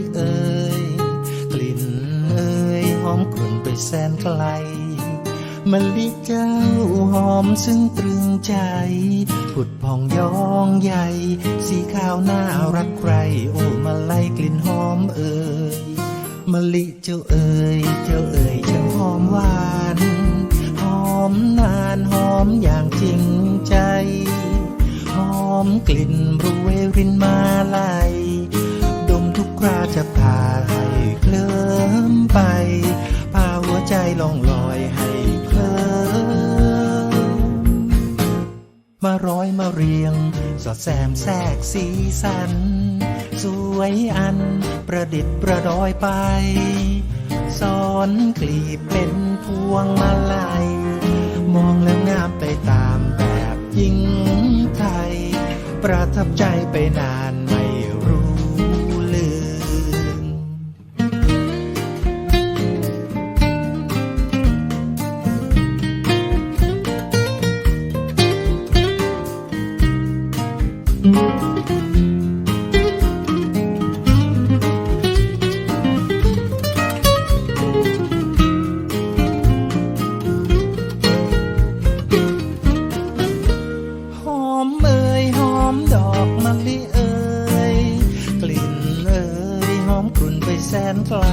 กลิเอ่ยกลิ่นเอ่ยหอมกลุ่นไปแสนไกลมะลิเจ้าหอมซึ่งตรึงใจ ผุดพองยองใหญ่ สีขาวน่ารักใคร โอ้มาไล่กลิ่นหอมเอ่ยมะลิเจ้าเอ่ยเจ้าเอ่ยช่างหอมหวาน หอมนานหอมอย่างจริงใจ หอมกลิ่นบรูเวรินมาลาย ดมทุกคราจะพาให้เคลิ้มไป พาหัวใจล่องลอยให้เคลิ้มมาร้อยมาเรียง สอดแซมแทรกสีสัน สวยอันประดิษฐ์ประดอยไปสอนกลีบเป็นพวงมาลัย มองแล้วงามไปตามแบบหญิงไทย ประทับใจไปนาน ไกล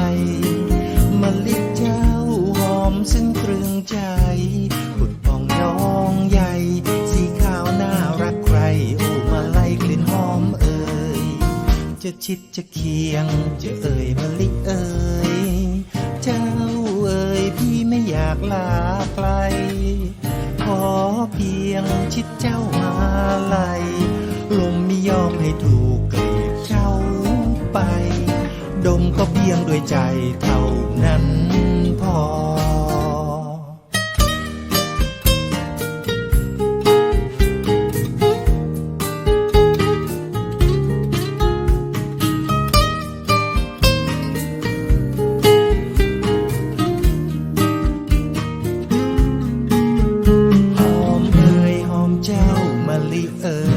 มะลิเจ้าหอมซึ่งตรึงใจผุดพองยองใหญ่ สีขาวน่ารักใครโอ้มาไล่กลิ่นหอมเอ่ยจะชิดจะเคียง จะเอ่ยมะลิเอ่ยเจ้าเอ่ยพี่ไม่อยากลาไกลขอเพียงชิดเจ้ามาไหลลมไม่ยอมให้ถูก ยใจเท่านั้นพอ หอมเอ่ยหอมเจ้ามาลีเอ่ย